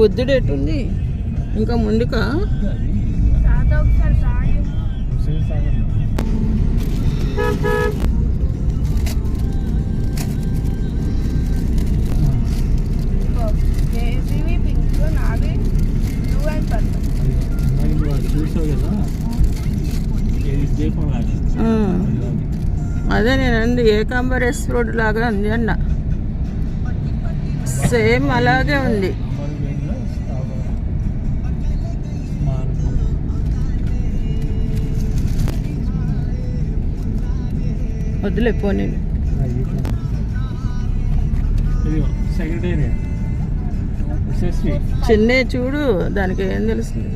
బుద్ధుడు ఎటుంది? ఇంకా ముందుకా? అదే నేను అంది ఏకాంబరేశ్వరుడు లాగా ఉంది అన్న. సేమ్ అలాగే ఉంది. వదిలే పోనీ ఇదిగో సెక్రటేరియట్ ఎస్ఎస్పి చిన్నే చూడు దానికి ఏం తెలుస్తుంది?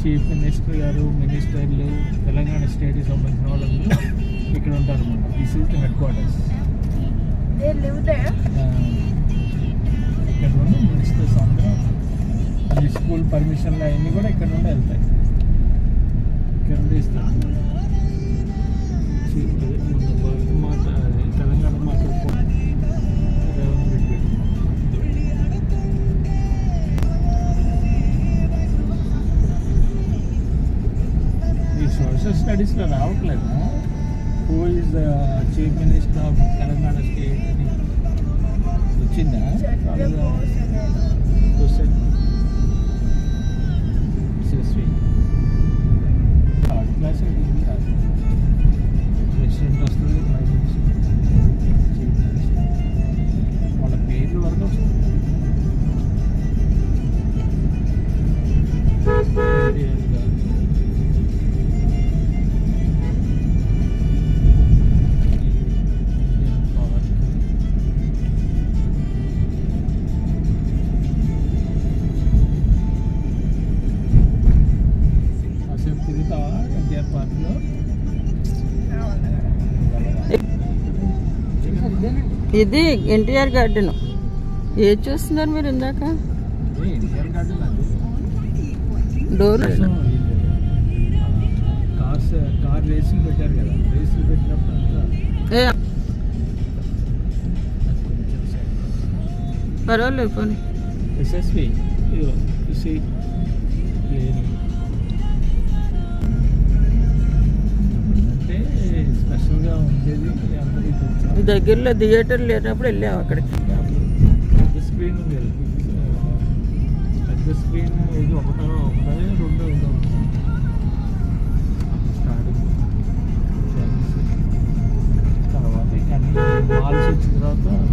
చీఫ్ మినిస్టర్ గారు మినిస్టర్లు తెలంగాణ స్టేట్కి సంబంధించిన వాళ్ళందరూ ఇక్కడ ఉంటారు అన్నమాట. This is the headquarters. ఇక్కడ నుండి మినిస్టర్స్ అందరూ. ఈ స్కూల్ పర్మిషన్లు అవన్నీ కూడా ఇక్కడ నుండి వెళ్తాయి. ఇక్కడ నుండి ఇస్తారు. స్టడీస్లో రావట్లేదు who is the chief minister of Telangana state అని వచ్చిందా? క్వశ్చన్ ఇది ఎన్టీఆర్ గార్డెన్. ఏది చూస్తున్నారు మీరు ఇందాక? డోర్? పర్వాలేదు పోనీ. ఎస్ఎస్పి దగ్గరలో థియేటర్ లేనప్పుడు వెళ్ళాము అక్కడికి. తర్వాత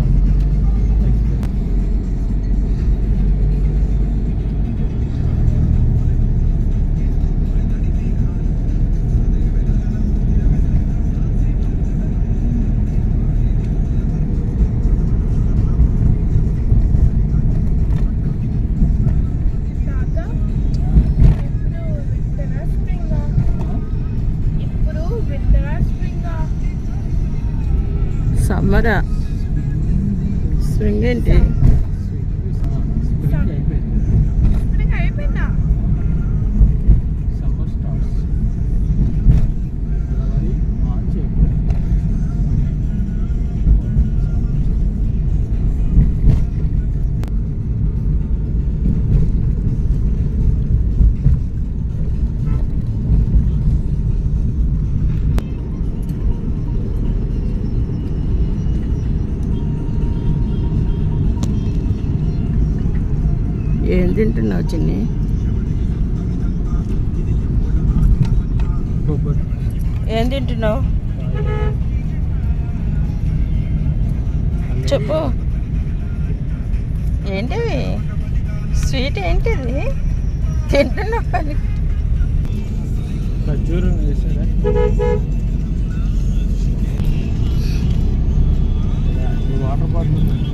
സാമ്പാറാ ശൃംഗേൻ്റെ ఏం తింటున్నావు చిన్ని? ఏం తింటున్నావు? చెప్పు. ఏంటివి స్వీట్ ఏంటిది? తింటున్నావు ఖర్జూరం వేసారా? Water bottle